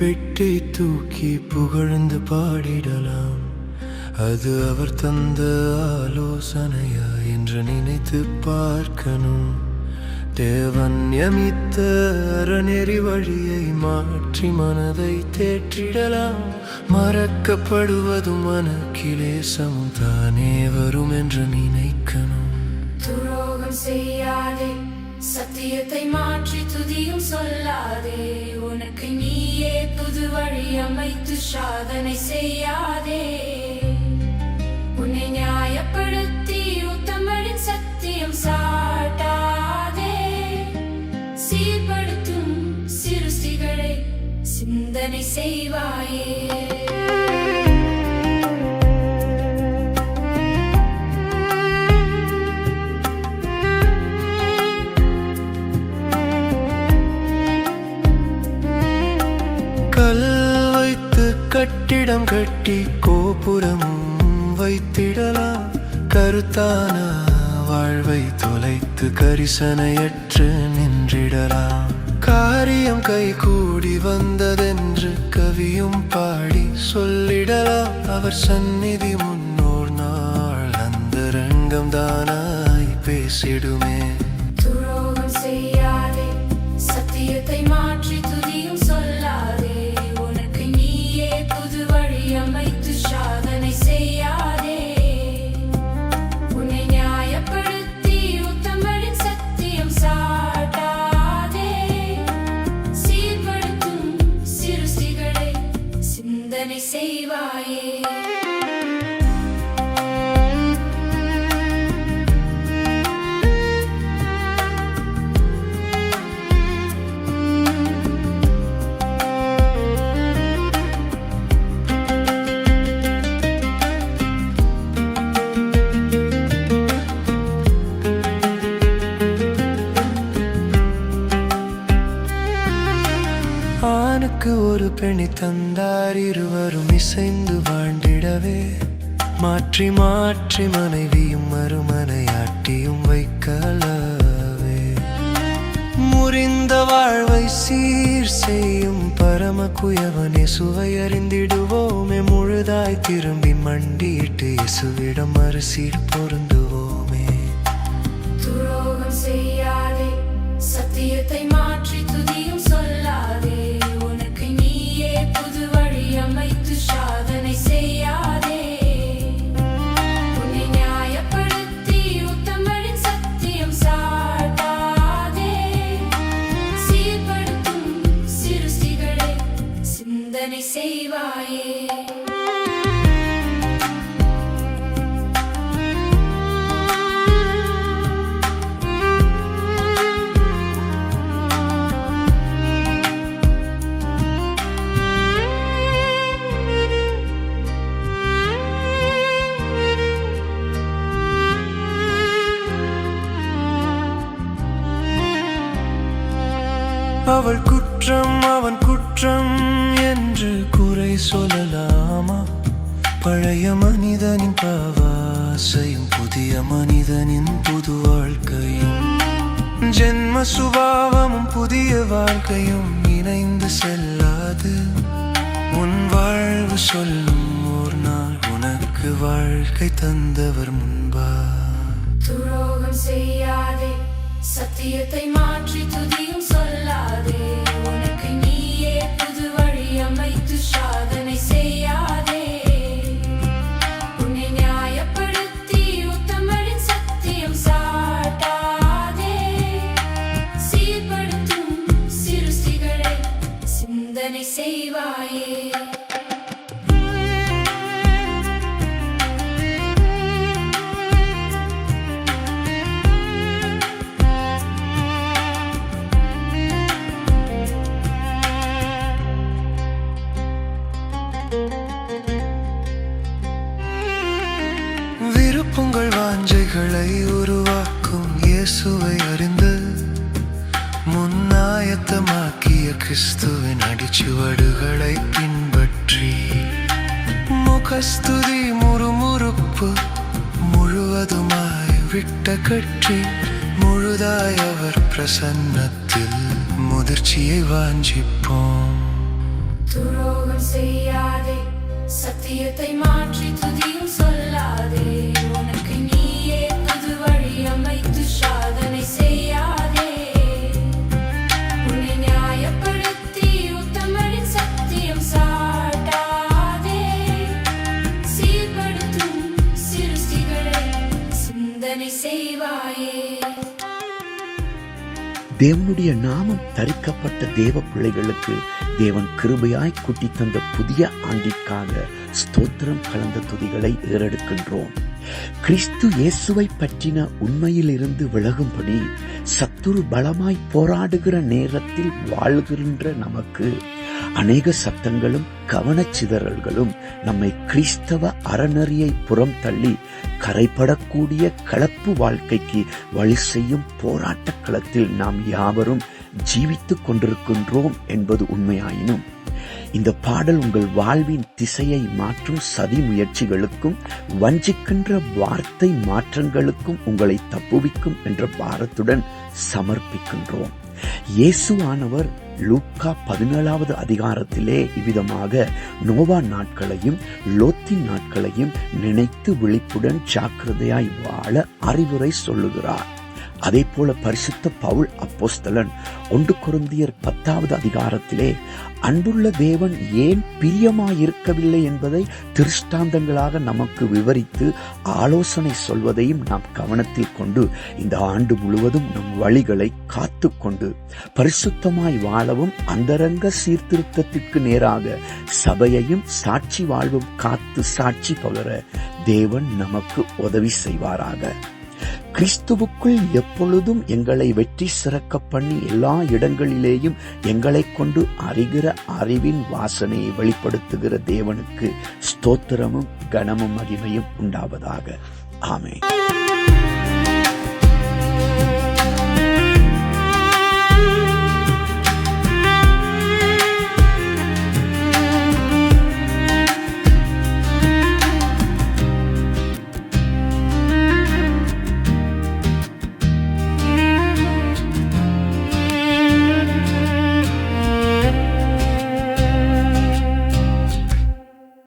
பெட்டை தூக்கி புகழ்ந்து பாடிடலாம். அது அவர் தந்த ஆலோசனையா என்று நினைத்து பார்க்கணும். தேவன் யமித்த அறநெறி வழியை மாற்றி மனதை தேற்றிடலாம். மறக்கப்படுவதும் மனக்கிலேசமும் தானே வரும் என்று நினைக்கணும். துரோகம் செய்யாதே சத்தியத்தை மாற்றி துதியும் சொல்லாதே உனக்கு நீ புது வழி அமைத்து சாதனை செய்யாதே. உன்னை நியாயப்படுத்தி உத்தமரின் சத்தியம் சாட்டாதே. சீர்படுத்தும் சிறுசிகளை சிந்தனை செய்வாயே. கருத்தான வாழ்வை தொலைத்து கரிசனையற்று நின்றிடலாம். காரியம் கை கூடி வந்ததென்று கவியும் பாடி சொல்லிடலாம். அவர் சந்நிதி முன்னோர் நாள் அந்த ரங்கம் தானாய் பேசிடுமே. பெணி தந்தார் இருவரும் இசைந்து வாழ்ந்திடவே. மாற்றி மாற்றி மனைவியும் மறுமனையாட்டியும் வைக்கலவே. முறிந்த வாழ்வை சீர் செய்யும் பரம குயவனே சுவை அறிந்திடுவோமே. முழுதாய் திரும்பி மண்டியிட்டு இசுவிடம் அரிசி பொருந்த அவள் குற்றம் அவன் குற்றம் என்று குறை சொல்லலாமா? பழைய மனிதனின் பாவாசையும் புதிய மனிதனின் புது வாழ்க்கையும் ஜென்ம சுபாவமும் புதிய வாழ்க்கையும் இணைந்து செல்லாது. உன் வாழ்வு சொல்லும் ஒரு நாள் உனக்கு வாழ்க்கை தந்தவர் முன்பா. துரோகம் செய்யாதே சத்தியத்தை மாற்றி துதியும் சொல்லாதே உனக்கு நீயே புது வழி அமைத்து சாதனை செய்யாதே உன்னை நியாயப்படுத்தி உத்தமரின் சத்தியம் சாட்டாதே சீர்படுத்தும் சிறுசிகளை சிந்தனை செய்வாயே ஆயத்தமாக்கிய கிறிஸ்துவின் அடிச்சுவடுகளை பின்பற்றி முகஸ்துதி முறுமுறுப்பு முழுவதுமாய் விட்ட கற்றி முழுதாய் அவர் பிரசன்னத்தில் முதிர்ச்சியை வாஞ்சிப்போம். துரோகம் செய்யாதே சத்தியத்தை மாற்றி துதியும் சொல்லாதே. தேவனுடைய நாமம் தரிக்கப்பட்ட தேவ பிள்ளைகளுக்கு தேவன் கிருபையாய் குட்டி தந்த புதிய ஆண்டிற்காக ஸ்தோத்திரம் கலந்த துதிகளை ஏறெடுக்கின்றோம். கிறிஸ்து இயேசுவை பற்றின உண்மையிலிருந்து விலகும்படி சத்துரு பலமாய் போராடுகிற நேரத்தில் வாழ்கின்ற நமக்கு அநேக சத்தங்களும் கவனச்சிதறல்களும் நம்மை கிறிஸ்தவ அறநெறியை புறம் தள்ளி கரைபடக்கூடிய கலப்பு வாழ்க்கைக்கு வழி செய்யும் போராட்ட களத்தில் நாம் யாவரும் ஜீவித்துக் கொண்டிருக்கின்றோம் என்பது உண்மையாயினும் இந்த பாடல் உங்கள் வாழ்வின் திசையை மாற்றும் சதி முயற்சிகளுக்கும் வஞ்சிக்கின்ற வார்த்தை மாற்றங்களுக்கும் உங்களை தப்புவிக்கும் என்ற பாரத்துடன் சமர்ப்பிக்கின்றோம். இயேசுவானவர் லூக்கா பதினேழாவது அதிகாரத்திலே இவ்விதமாக நோவா நாட்களையும் லோத்தின் நாட்களையும் நினைத்து விழிப்புடன் ஜாக்கிரதையாய் வாழ அறிவுரை சொல்லுகிறார். அதே போல பரிசுத்த பவுல் அப்போஸ்தலன் ஒன்று குருந்தியர் பத்தாவது அதிகாரத்திலே அன்புள்ள தேவன் ஏன் பிரியமாயிருக்கவில்லை என்பதை திருஷ்டாந்தங்களாக நமக்கு விவரித்து ஆலோசனை சொல்வதையும் நாம் கவனத்தில் கொண்டு இந்த ஆண்டு முழுவதும் நம் வழிகளை காத்து கொண்டு பரிசுத்தமாய் வாழவும் அந்தரங்க சீர்திருத்தத்திற்கு நேராக சபையையும் சாட்சி வாழ்வும் காத்து சாட்சி பகர தேவன் நமக்கு உதவி செய்வாராக. கிறிஸ்துவுக்குள் எப்பொழுதும் எங்களை வெற்றி சிறக்க பண்ணி எல்லா இடங்களிலேயும் எங்களை கொண்டு அறிகிற அறிவின் வாசனையை வெளிப்படுத்துகிற தேவனுக்கு ஸ்தோத்திரமும் கனமும் மகிமையும் உண்டாவதாக. ஆமே